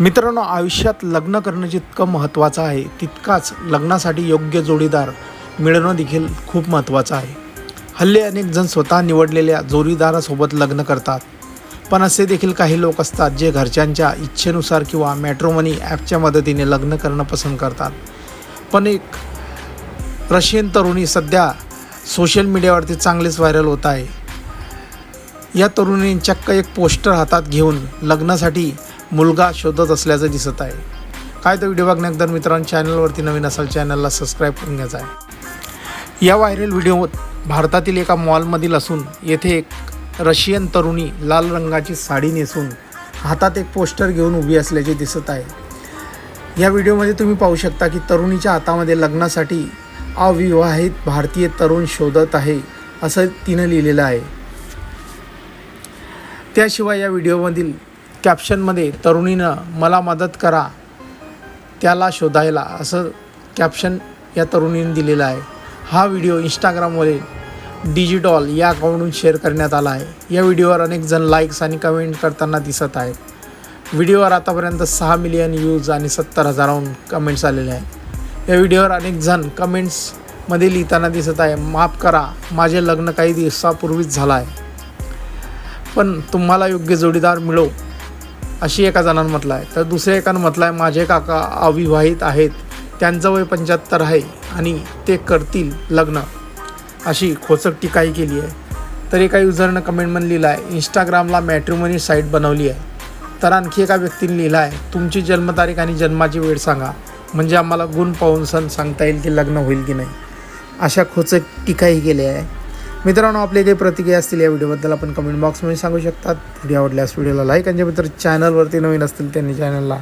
मित्रांनो आयुष्यात लग्न करणं जितकं महत्त्वाचं आहे तितकाच लग्नासाठी योग्य जोडीदार मिळणं देखील खूप महत्त्वाचं आहे. हल्ली अनेक जण स्वतः निवडलेल्या जोडीदारासोबत लग्न करतात. पण असे देखील काही लोक असतात जे घरच्यांच्या इच्छेनुसार किंवा मॅट्रोमनी ॲपच्या मदतीने लग्न करणं पसंत करतात. पण एक रशियन तरुणी सध्या सोशल मीडियावरती चांगलेच व्हायरल होत आहे. या तरुणीने चक्क एक पोस्टर हातात घेऊन लग्नासाठी मुलगा शोधत असल्याचं दिसत आहे. काय तो व्हिडिओ बघण्याकदर मित्रांनो चॅनलवरती नवीन असाल चॅनलला सबस्क्राईब करून घ्यायचा आहे या व्हायरल व्हिडिओ भारतातील एका मॉलमधील असून येथे एक रशियन तरुणी लाल रंगाची साडी नेसून हातात एक पोस्टर घेऊन उभी असल्याचे दिसत आहे. या व्हिडिओमध्ये तुम्ही पाहू शकता की तरुणीच्या हातामध्ये लग्नासाठी अविवाहित भारतीय तरुण शोधत आहे असं तिनं लिहिलेलं आहे. त्याशिवाय या व्हिडिओमधील कॅप्शनमध्ये तरुणीनं मला मदत करा त्याला शोधायला असं कॅप्शन या तरुणीने दिलेलं आहे. हा व्हिडिओ इंस्टाग्रामवरील डिजिटॉल या अकाउंटहून शेअर करण्यात आला आहे. या व्हिडिओवर अनेक जण लाईक्स आणि कमेंट करताना दिसत आहेत. व्हिडिओवर आतापर्यंत सहा मिलियन व्ह्यूज आणि सत्तर हजाराहून कमेंट्स आलेले आहेत. या व्हिडिओवर अनेक जण कमेंट्समध्ये लिहिताना दिसत आहे माफ करा माझे लग्न काही दिवसापूर्वीच झालं आहे. पण तुम्हाला योग्य जोडीदार मिळो. अशी एका जणानं म्हटलं आहे तर दुसऱ्या एकानं म्हटलं आहे माझे काका अविवाहित आहेत. त्यांचं वय पंच्याहत्तर आहे आणि ते करतील लग्न. अशी खोचक टीकाही केली आहे. तर एका युजरनं कमेंटमध्ये लिहिलं आहे इंस्टाग्रामला मॅट्रिमोनी साईट बनवली आहे. तर आणखी एका व्यक्तीने लिहिलं आहे तुमची जन्मतारीख आणि जन्माची वेळ सांगा. म्हणजे आम्हाला गुण पाहून सण सांगता येईल की लग्न होईल की नाही. अशा खोचक टीकाही केली आहे. मित्रांनो आपले काही प्रतिक्रिया असतील या व्हिडिओबद्दल आपण कमेंट बॉक्समध्ये सांगू शकतात. व्हिडिओ आवडल्यास व्हिडिओला लाईक आणि जे मित्र चॅनलवरती नवीन असतील त्यांनी चॅनलला